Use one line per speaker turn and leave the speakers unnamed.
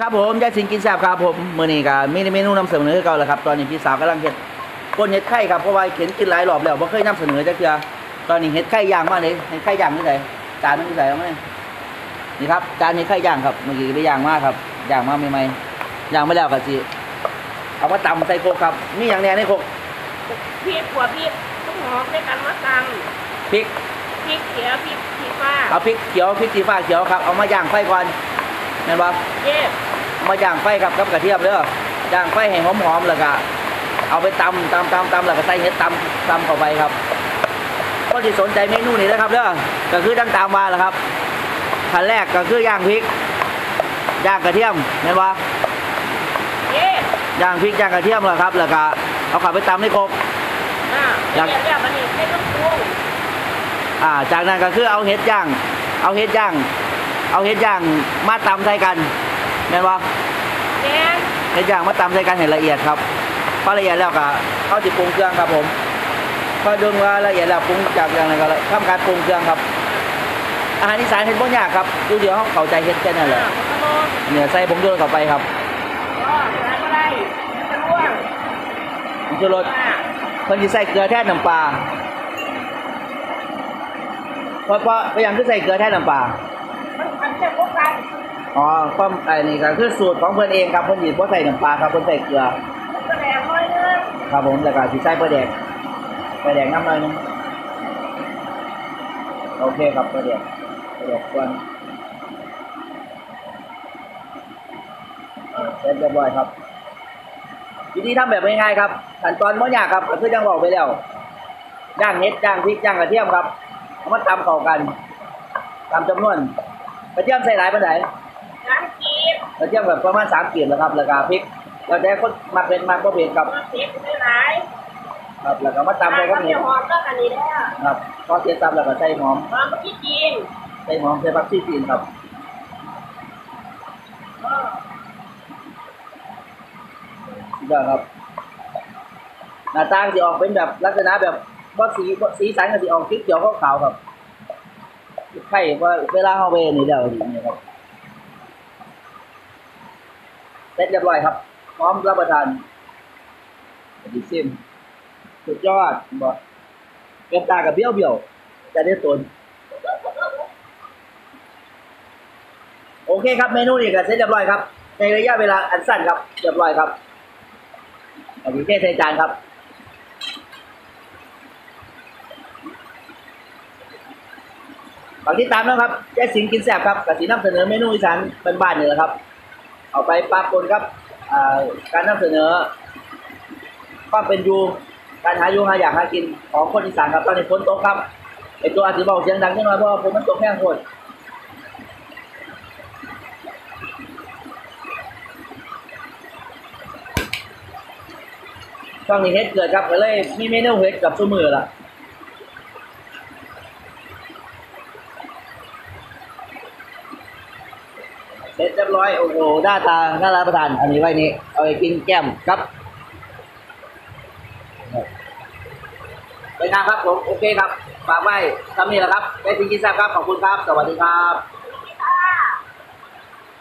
ครับผมยายสิงกินแซ่บครับผมมื้อนี้ก็มีเมนูนำเสนอคือเก่าแล้วครับ ตอนนี้พี่สาวกำลังเฮ็ดก้นเฮ็ดไข่ครับเพราะว่าเข็นกินหลายรอบแล้วบ่เคยนำเสนอจักเทื่อตอนนี้เฮ็ดไข่ย่างมาเลยเฮ็ดไข่ย่างนี่ไสจานมันนี่ไสเอามาเลยนี่ครับจานเฮ็ดไข่ย่างครับเมื่อกี้ได้ย่างมาครับย่างมาใหม่ๆย่างมาแล้วก็สิเอามาตำใส่โคกครับมีหยังแหน่ในโคก
พริกหัวพริกต้องหอมด้วยกันมะตัง
พริก
พริกเขียวพริกสีฟ้า
เอาพริกเขียวพริกสีฟ้าเขียวครับเอามาย่างไฟก่อน แม่นบ่
เย็บ
มาย่างไฟครับกับกระเทียมเด้อย่างไฟให้หอมๆแล้วก็เอาไปตำตำตำตำแล้วก็ใส่เห็ดตำตำเข้าไปครับก็ที่สนใจเมนูนี้นะครับเด้อก็คือตั้งตามมาแหละครับขั้นแรกก็คือย่างพริกย่างกระเทียมเห็นปะ
เย็บ
ย่างพริกย่างกระเทียมแล้วครับ แล้วก็เอาเข้าไปตำในโครก
อ่า
อยาก
เดี๋ยวเดี๋ยวมันนี่ไม่ต้องปรุง
อ่า จากนั้นก็คือเอาเห็ดย่าง เอาเห็ดย่าง เอาเห็ดย่างมาตำใส่กันเห็นปะ
แดง
เห็ดย่างมาตำใส่กันให้ละเอียดครับพอละเอียดแล้วก็เขาจะปรุงเครื่องครับผมพอดึงว่าละเอียดแล้วปรุงจากอย่างไรก็ทำการปรุงเครื่องครับ อาหารอีสานเห็ดบ่ยากครับดูเดียวเขาเข้าใจเห็ดแค่นั้นแห
อ่า
ละ
ขนม
เนี่ยใส่ผงชูรสเข้าไปครับ
ก็ใส่ก็ได้ไม่ต้องร่วง
ผงชูรส
อ่า
เพิ่นสิใส่เกลือแทนน้ำปลาเพราะเพราะพยายามที่ใส่เกลือแทนน้ำปลา
มันมัน จะพวกกัน
อ๋อความไอ้นี่ก็คือสูตรของเพิ่นเองครับเพิ่นสิบ่ใส่น้ำปลาครับเพิ่นใส่เกลือ
มันก็แดงน้อยนึง
ครับผมแล้วก็สิใส่ปลาแดกปลาแดกน้ำหน่อยหนึงโอเคครับปลาแดกปลาแดกก่อนเออเสร็จเรียบร้อยครับ วิธีทำแบบง่ายๆครับขั้นตอนไม่ยากครับก็คือจังบอกไปแล้วย่างเห็ดย่างพริกย่างกระเทียมครับเอามาตำเข้ากันตามจำนวน กระเทียมใส่หลายปานไหน
น้ำจีบ
กระเทียมแบบประมาณสามกีบนะครับแล้วก็พริกแล้วแต่คนมักเป็นมักบ่เป็นครับ
น้ำจีบไม่หลาย
ครับแล้วก็มาตำใส่กับ
มัน
เห็ด
จะหอมก็อันนี้แล้ว
ครับพอเสร็จตำแล้วก็ใส่หอม
หอมเมื่อกี้จีน
ใส่หอมใส่ผักชีจีนครับ
เด
ยอครับหน้าตาก็สิออกเป็นแบบลักษณะแบบว่าสีสีสันก็สิออกสีเขียวขาวๆครับ ไข่ว่าเวลาเฮาเวนี่แล้วนี่ครับเสร็จเรียบร้อยครับ พร้อมรับประทานดีซิมสุดยอดบอกเป็นตากับเบี้ยวเบี้ยวจะได้ตนโอเคครับเมนูนี้ก็เสร็จเรียบร้อยครับ ในระยะเวลาอันสั้นครับเรียบร้อยครับเอาดีเทใส่จานครับ ฝากติดตามนะครับแจ๊สิงกินแซบครับกับสีนำเสนอเมนูอีสานเป็นบ้านๆนี่แหละครับ เอาไปปะปนครับการนำเสนอความเป็นอยู่การหาอยู่หาอยากหากินของคนอีสานครับตอนนี้ฝนตกครับไอตัวอาจจะเบาเสียงดังนิดหน่อยเพราะว่าฝนมันตกแห้งโคตรช่วงนี้เฮ็ดเกิดครับก็เลยมีเมนูเฮ็ดกับซุมือละ เสร็จเรียบร้อย โอ้โหหน้าตาน่ารับประทาน อันนี้ไว้นี่เอาไปกินแก้มครับไปงานครับผม โอเคครับ ฝากไว้ทำนี่แหละครับได้ทิ้งกินแซ่บครับ ขอบคุณครับ สวัสดีครับ